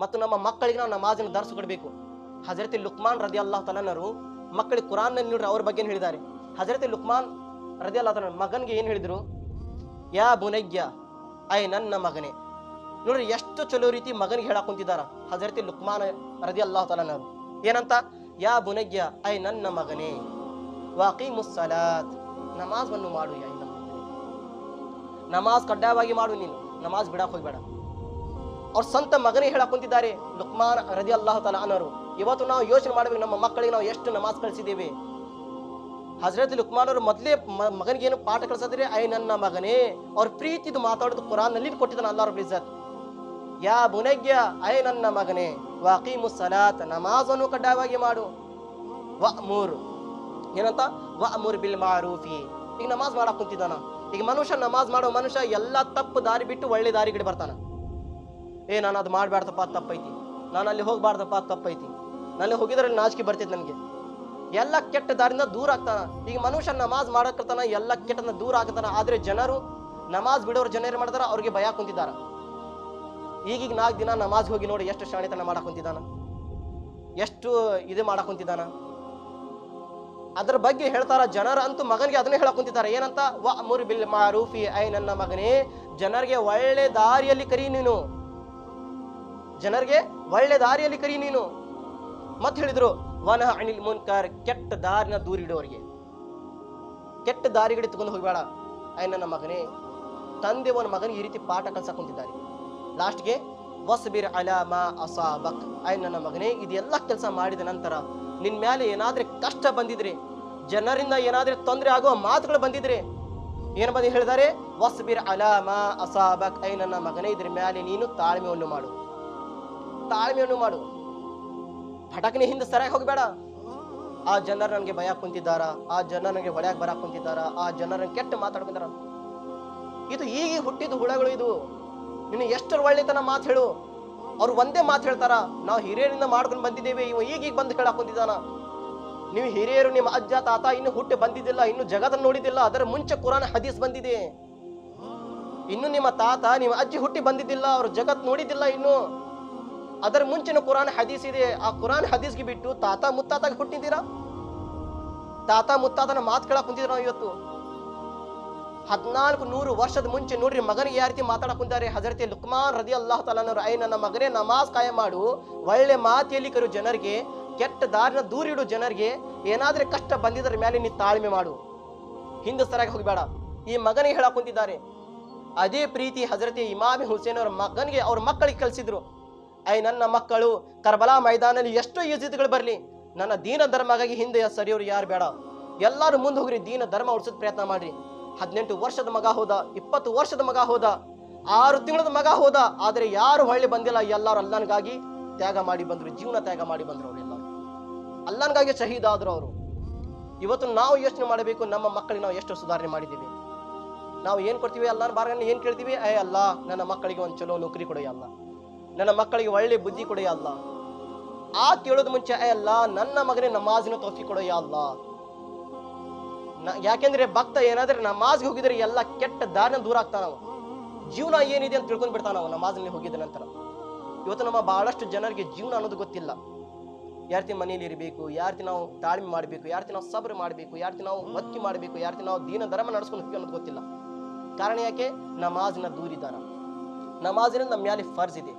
ಮತ್ತು ನಮ್ಮ ಮಕ್ಕಳಿಗೆ ನಾವು ನಮಾಜನ್ನು ಧರಿಸಿಕೊಡ್ಬೇಕು ಕೊಡಬೇಕು. ಹಜರತಿ ಲುಕ್ಮಾನ್ ರದಿ ಅಲ್ಲಾಹ್ ತಲನರು ಮಕ್ಕಳಿಗೆ ಕುರಾನ್ ನೋಡ್ರಿ ಅವ್ರ ಬಗ್ಗೆ ಹೇಳಿದ್ದಾರೆ? ಹಜರತಿ ಲುಕ್ಮಾನ್ ರದಿ ಅಲ್ಲಾಹ್ ತಲನ್ ಮಗನ್ಗೆ ಏನು ಹೇಳಿದ್ರು? ಯಾ ಬುನಯ್ಯ, ಐ ನನ್ನ ಮಗನೇ. ನೋಡ್ರಿ, ಎಷ್ಟು ಚಲೋ ರೀತಿ ಮಗನಿಗೆ ಹೇಳಾಕೊಂತಿದ್ದಾರ ಹಜರತಿ ಲುಕ್ಮಾನ್ ರದಿ ಅಲ್ಲಾಹ್ ತಲನರು. ಏನಂತ? ಯಾ ಬುನಯ್ಯ, ಐ ನನ್ನ ಮಗನೇ. ವಾಕಿ ಮುಸ್ಸಲಾತ್ ನಮಾಜ್ವನ್ನು ಮಾಡು, ಯಾ ನಮಾಜ್ ಕಡ್ಡಾಯವಾಗಿ ಮಾಡು ನೀನು. ನಮಾಜ್ ಬಿಡಕ್ಕೆ ಹೋಗ್ಬೇಡ. ಅವ್ರ ಸ್ವಂತ ಮಗನೇ ಹೇಳ ಕುಂತಿದ್ದಾರೆ. ಲುಕ್ಮಾನ್ ರದಿ ಅಲ್ಲಾಹ ತಲಾ ಅನ್ನೋರು ಇವತ್ತು ನಾವು ಯೋಚನೆ ಮಾಡಬೇಕು ನಮ್ಮ ಮಕ್ಕಳಿಗೆ ನಾವು ಎಷ್ಟು ನಮಾಜ್ ಕಳಿಸಿದ್ದೇವೆ. ಹಜರತ್ ಲುಕ್ಮಾನ್ ಅವರು ಮೊದಲೇ ಮಗನಿಗೆ ಏನು ಪಾಠ ಕಳಿಸಿದ್ರೆ ಐ ನನ್ನ ಮಗನೇ. ಅವ್ರ ಪ್ರೀತಿದು ಮಾತಾಡೋದು ಕುರಾನ್ನಲ್ಲಿ ಕೊಟ್ಟಿದ್ದಾನೆ ಅಲ್ಲಾರ ಬಿಜತ್ ಯಾ ಬುನಗ್ಯ ಐ ನನ್ನ ಮಗನೇ, ವಾಕೀಮು ಸಲಾತ್, ನಮಾಜನ್ನು ಕಡ್ಡಾಯವಾಗಿ ಮಾಡು. ವ ಮೂರ್ ಏನಂತ? ವ ಮೂರ್ ಬಿಲ್ ಮಾರೂಫಿ. ಈಗ ನಮಾಜ್ ಮಾಡಕ್ ಕುಂತಿದ್ದಾನ. ಈಗ ಮನುಷ್ಯ ನಮಾಜ್ ಮಾಡೋ ಮನುಷ್ಯ ಎಲ್ಲ ತಪ್ಪು ದಾರಿ ಬಿಟ್ಟು ಒಳ್ಳೆ ದಾರಿ ಗಿಡ ಬರ್ತಾನ. ಏ, ನಾನು ಅದು ಮಾಡಬಾರ್ದಪ್ಪ ತಪ್ಪೈತಿ. ನಾನು ಅಲ್ಲಿ ಹೋಗ್ಬಾರ್ದಪ್ಪ ತಪ್ಪೈತಿ. ನಲ್ಲಿ ಹೋಗಿದ್ರೆ ನಾಚಿಕೆ ಬರ್ತೈತಿ ನನಗೆ. ಎಲ್ಲ ಕೆಟ್ಟ ದಾರಿಯಿಂದ ದೂರ ಆಗ್ತಾನ. ಈಗ ಮನುಷ್ಯ ನಮಾಜ್ ಮಾಡಕತ್ತಾನ, ಎಲ್ಲ ಕೆಟ್ಟನ ದೂರ ಆಗ್ತಾನ ಆದ್ರೆ ಜನರು ನಮಾಜ್ ಬಿಡೋರು ಜನ ಏನ್ ಮಾಡ್ತಾರ? ಅವ್ರಿಗೆ ಭಯ ಕುಂತಿದ್ದಾರ. ಈಗೀಗ ನಾಲ್ಕು ದಿನ ನಮಾಜ್ ಹೋಗಿ ನೋಡಿ ಎಷ್ಟು ಶಾಣಿತನ ಮಾಡಕ್ ಕುಂತಿದಾನ ಎಷ್ಟು ಇದು ಮಾಡಕ್ಕೆ ಅದ್ರ ಬಗ್ಗೆ ಹೇಳ್ತಾರ ಜನರ ಅಂತೂ ಮಗನಿಗೆ ಅದನ್ನೇ ಹೇಳಕ್ ಕುಂತಿದ್ದಾರೆ ಏನಂತ? ವ ಮುರ್ ಬಿಲ್ ಮಾರೂಫಿ, ಐ ನನ್ನ ಮಗನೇ, ಜನರಿಗೆ ಒಳ್ಳೆ ದಾರಿಯಲ್ಲಿ ಕರಿ ನೀನು. ಜನರಿಗೆ ಒಳ್ಳೆ ದಾರಿಯಲ್ಲಿ ಕರಿ ನೀನು. ಮತ್ತೆ ಹೇಳಿದ್ರು ವನ ಅನಿಲ್ ಮುನ್ಕರ್ ಕೆಟ್ಟ ದಾರಿನ ದೂರಿಡೋರಿಗೆ ಕೆಟ್ಟ ದಾರಿಗಡಿ ತಗೊಂಡು ಹೋಗ್ಬೇಡ. ಐ ನನ್ನ ಮಗನೇ. ತಂದೆ ಒಂದು ಮಗನಿಗೆ ಈ ರೀತಿ ಪಾಠ ಕಲ್ಸಕ್ ಕುಂತಿದ್ದಾರೆ. ಲಾಸ್ಟ್ಗೆ ಅಲ ಮಾ ಅಸಾಬಕ್. ಐ ನನ್ನ ಮಗನೇ, ಇದೆಲ್ಲ ಕೆಲಸ ಮಾಡಿದ ನಂತರ ನಿನ್ನ ಮೇಲೆ ಏನಾದ್ರೆ ಕಷ್ಟ ಬಂದಿದ್ರೆ, ಜನರಿಂದ ಏನಾದ್ರೆ ತೊಂದರೆ ಆಗುವ ಮಾತುಗಳು ಬಂದಿದ್ರೆ, ಏನು ಬಂದು ಹೇಳಿದ್ದಾರೆ ಅಲ ಮಾ ಅಸಾಬಕ್. ಐ ನನ್ನ ಮಗನೇ, ಇದ್ರ ಮೇಲೆ ನೀನು ತಾಳ್ಮೆಯನ್ನು ಮಾಡು. ತಾಳ್ಮೆಯನ್ನು ಮಾಡು. ಪಟಕನೆ ಹಿಂದೆ ಸರಿಯಾಗಿ ಹೋಗಬೇಡ. ಆ ಜನರು ನನಗೆ ಭಯ ಕುಂತಿದ್ದಾರ ಆ ಜನರು ನನಗೆ ಹೊಳ್ಯಾಗ ಬರ ಕುಂತಿದ್ದಾರ ಆ ಜನರನ್ನ ಕೆಟ್ಟ ಮಾತಾಡ್ಕೊಂತಾರ. ಇದು ಈಗ ಹುಟ್ಟಿದ ಹುಳಗಳು ಇದು. ನೀನು ಎಷ್ಟರ ಒಳ್ಳೆತನ ಮಾತು ಹೇಳು. ಅವ್ರು ಒಂದೇ ಮಾತು ಹೇಳ್ತಾರ, ನಾವು ಹಿರಿಯರಿಂದ ಮಾಡ್ಕೊಂಡು ಬಂದಿದ್ದೇವೆ, ಇವ ಈಗೀಗ ಬಂದು ಹೇಳಕ್ ಕುಂತಿದ್ದಾನ ನೀವು ಹಿರಿಯರು, ನಿಮ್ಮ ಅಜ್ಜ, ತಾತ ಇನ್ನು ಹುಟ್ಟಿ ಬಂದಿದ್ದಿಲ್ಲ, ಇನ್ನು ಜಗತ್ತನ್ನು ನೋಡಿದ್ದಿಲ್ಲ, ಅದರ ಮುಂಚೆ ಕುರಾನ್ ಹದೀಸ್ ಬಂದಿದೆ. ಇನ್ನು ನಿಮ್ಮ ತಾತ, ನಿಮ್ಮ ಅಜ್ಜಿ ಹುಟ್ಟಿ ಬಂದಿದ್ದಿಲ್ಲ, ಅವ್ರ ಜಗತ್ ನೋಡಿದ್ದಿಲ್ಲ ಇನ್ನು. ಅದರ ಮುಂಚಿನ ಕುರಾನ್ ಹದೀಸ್ ಇದೆ. ಆ ಕುರಾನ್ ಹದೀಸ್ಗೆ ಬಿಟ್ಟು ತಾತ ಮುತ್ತಾತಾಗ ಹುಟ್ಟಿದ್ದೀರಾ? ತಾತ ಮುತ್ತಾತನ ಮಾತು ಕೇಳಕ್ ಕುಂತಿದ್ರು ನಾವು ಇವತ್ತು? ಹದಿನಾಲ್ಕು ನೂರು ವರ್ಷದ ಮುಂಚೆ ನೋಡ್ರಿ, ಮಗನಿಗೆ ಯಾವ ರೀತಿ ಮಾತಾಡಕ್ ಕುಂತಾರೆ? ಹಜರತಿ ಲುಕ್ಮಾನ್ ರದಿ ಅಲ್ಲಾಹ ತಾಲನವರು ಐ ನನ್ನ ಮಗನೇ ನಮಾಜ್ ಕಾಯ ಮಾಡು. ಒಳ್ಳೆ ಮಾತಿಯಲ್ಲಿ ಕರು ಜನರಿಗೆ, ಕೆಟ್ಟ ದಾರಿನ ದೂರಿಡು ಜನರಿಗೆ. ಏನಾದ್ರೆ ಕಷ್ಟ ಬಂದಿದ್ರ ಮೇಲೆ ನೀ ತಾಳ್ಮೆ ಮಾಡು. ಹಿಂದೆ ಹೋಗಬೇಡ. ಈ ಮಗನಿಗೆ ಹೇಳಕ್ ಕುಂತಿದ್ದಾರೆ. ಅದೇ ಪ್ರೀತಿ ಹಜರತಿ ಇಮಾಮಿ ಹುಸೇನ್ ಅವ್ರ ಮಗನಿಗೆ, ಅವ್ರ ಮಕ್ಕಳಿಗೆ ಕಲಿಸಿದ್ರು ಐ, ನನ್ನ ಮಕ್ಕಳು, ಕರ್ಬಲಾ ಮೈದಾನಲ್ಲಿ ಎಷ್ಟು ಯುದ್ಧಗಳು ಬರಲಿ. ನನ್ನ ದೀನ ಧರ್ಮಗಾಗಿ ಹಿಂದೆ ಸರಿಯೋರು ಯಾರು ಬೇಡ. ಎಲ್ಲರೂ ಮುಂದೆ ಹೋಗ್ರಿ, ದೀನ ಧರ್ಮ ಉಳಿಸೋದು ಪ್ರಯತ್ನ ಮಾಡ್ರಿ. ಹದಿನೆಂಟು ವರ್ಷದ ಮಗ ಹೋದ, ಇಪ್ಪತ್ತು ವರ್ಷದ ಮಗ ಹೋದ, ಆರು ತಿಂಗಳದ ಮಗ ಹೋದ, ಆದರೆ ಯಾರು ಹೊಳ್ಳಿ ಬಂದಿಲ್ಲ. ಎಲ್ಲರೂ ಅಲ್ಲನಿಗಾಗಿ ತ್ಯಾಗ ಮಾಡಿ ಬಂದರು, ಜೀವನ ತ್ಯಾಗ ಮಾಡಿ ಬಂದರು ಅವರೆಲ್ಲ. ಅಲ್ಲನಿಗಾಗಿ ಆದ್ರು ಅವರು. ಇವತ್ತು ನಾವು ಯೋಚನೆ ಮಾಡಬೇಕು, ನಮ್ಮ ಮಕ್ಕಳಿಗೆ ನಾವು ಎಷ್ಟು ಸುಧಾರಣೆ ಮಾಡಿದ್ದೀವಿ. ನಾವು ಏನು ಕೊಡ್ತೀವಿ? ಅಲ್ಲನ ಬಾರ್ಗನ್ನ ಏನು ಕೇಳ್ತೀವಿ? ಏ, ಅಲ್ಲ, ನನ್ನ ಮಕ್ಕಳಿಗೆ ಒಂದು ಚಲೋ ನೌಕರಿ ಕೊಡೋ, ಅಲ್ಲ. ನನ್ನ ಮಕ್ಕಳಿಗೆ ಒಳ್ಳೆ ಬುದ್ಧಿ ಕೊಡೆಯ ಅಲ್ಲ? ಆ ಕೇಳೋದು ಮುಂಚೆ ಅಲ್ಲ, ನನ್ನ ಮಗನೇ ನಮಾಜಿನ ತೋಫಿ ಕೊಡೆಯ ಅಲ್ಲ? ಯಾಕೆಂದ್ರೆ ಭಕ್ತ ಏನಾದ್ರೆ ನಮಾಜ್ಗೆ ಹೋಗಿದ್ರೆ ಎಲ್ಲ ಕೆಟ್ಟ ದಾರಿನ ದೂರ ಆಗ್ತಾನವ. ಜೀವನ ಏನಿದೆ ಅಂತ ತಿಳ್ಕೊಂಡ್ ಬಿಡ್ತಾನ ಅವ ನಮಾಜ್ನಲ್ಲಿ ಹೋಗಿದ ನಂತರ. ಇವತ್ತು ನಮ್ಮ ಬಹಳಷ್ಟು ಜನರಿಗೆ ಜೀವನ ಅನ್ನೋದು ಗೊತ್ತಿಲ್ಲ. ಯಾರ್ತಿ ಮನೇಲಿ ಇರಬೇಕು ಯಾರ್ತಿ ನಾವು ತಾಳ್ಮೆ ಮಾಡಬೇಕು ಯಾರ್ತಿ ನಾವು ಸಬ್ರ ಮಾಡಬೇಕು ಯಾರ್ತಿ ನಾವು ಭಕ್ತಿ ಮಾಡಬೇಕು ಯಾರ್ತಿ ನಾವು ದೀನ ಧರ್ಮ ನಡೆಸ್ಕೊಂಡು ಹೋಗಿ ಅನ್ನೋದು ಗೊತ್ತಿಲ್ಲ. ಕಾರಣ ಯಾಕೆ? ನಮಾಜ್ನ ದೂರಿದಾರ. ನಮಾಜಿನ ನಮ್ಮ ಮ್ಯಾಲೆ ಫರ್ಜ್ ಇದೆ.